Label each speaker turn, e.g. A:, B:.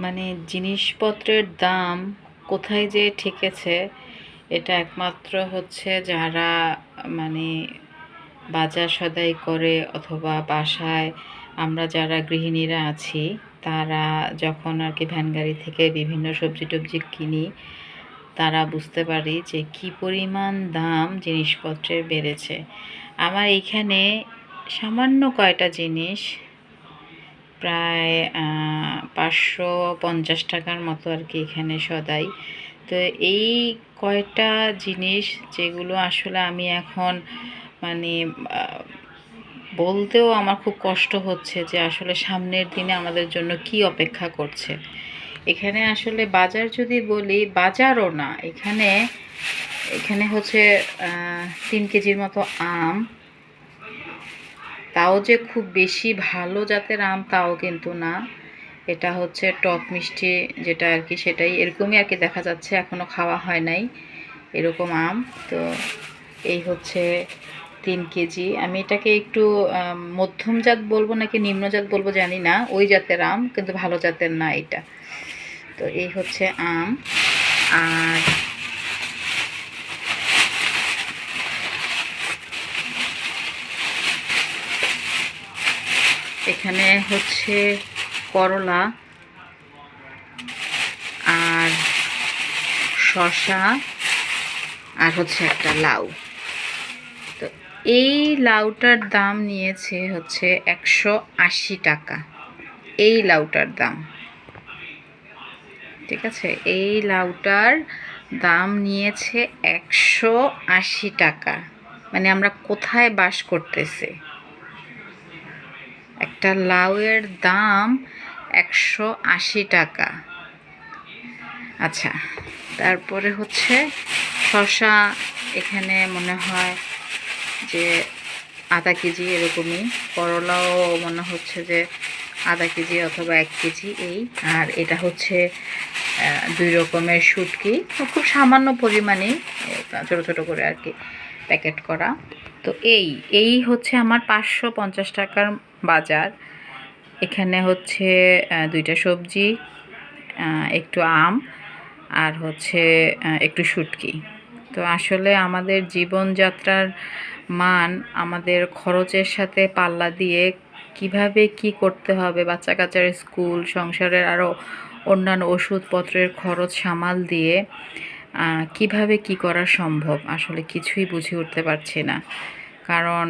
A: মানে জিনিসপত্রের দাম কোথায় যে ঠেকেছে, এটা একমাত্র হচ্ছে যারা মানে বাজার সদাই করে অথবা বাসায় আমরা যারা গৃহিণীরা আছি, তারা যখন আর কি ভ্যান গাড়ি থেকে বিভিন্ন সবজি টবজি কিনি, তারা বুঝতে পারি যে কি পরিমাণ দাম জিনিসপত্রের বেড়েছে। আমার এইখানে সামান্য কয়টা জিনিস প্রায় পাঁচশো পঞ্চাশ টাকার মতো আর কি এখানে সদাই। তো এই কয়টা জিনিস যেগুলো আসলে আমি এখন মানে বলতেও আমার খুব কষ্ট হচ্ছে যে আসলে সামনের দিনে আমাদের জন্য কি অপেক্ষা করছে। এখানে আসলে বাজার যদি বলি, বাজারও না, এখানে এখানে হচ্ছে তিন কেজির মতো আম তাও যে খুব বেশি ভালো জাতের আম তাও কিন্তু না। এটা হচ্ছে টক মিষ্টি যেটা আর কি সেটাই। এরকমই আর কি দেখা যাচ্ছে এখনও খাওয়া হয় নাই এরকম আম। তো এই হচ্ছে তিন কেজি। আমি এটাকে একটু মধ্যম জাত বলব নাকি নিম্নজাত বলব জানি না। ওই জাতের আম, কিন্তু ভালো জাতের না এটা। তো এই হচ্ছে আম। আর এখানে হচ্ছে করলা আর শসা আর হচ্ছে একটা লাউ। তো এই লাউটার দাম নিয়েছে হচ্ছে একশো আশি টাকা। এই লাউটার দাম। ঠিক আছে? এই লাউটার দাম নিয়েছে একশো আশি টাকা। মানে আমরা কোথায় বাস করতেছি? একটা লাউয়ের দাম একশো আশি টাকা। আচ্ছা তারপরে হচ্ছে শসা, এখানে মনে হয় যে আধা কেজি এরকমই, করলাও মনে হচ্ছে যে আধা কেজি অথবা এক কেজি এই, আর এটা হচ্ছে দুই রকমের শুটকি, খুব সামান্য পরিমাণেই ছোটো ছোটো করে আর কি প্যাকেট করা। তো এই এই হচ্ছে আমার পাঁচশো পঞ্চাশ টাকার বাজার। এখানে হচ্ছে দুইটা সবজি একটু আম আর হচ্ছে একটু শুটকি। তো আসলে আমাদের জীবনযাত্রার মান, আমাদের খরচের সাথে পাল্লা দিয়ে কীভাবে কি করতে হবে বাচ্চা কাচ্চার স্কুল, সংসারের আরও অন্যান্য ওষুধপত্রের খরচ সামাল দিয়ে কীভাবে কি করা সম্ভব? আসলে কিছুই বুঝে উঠতে পারছে না। কারণ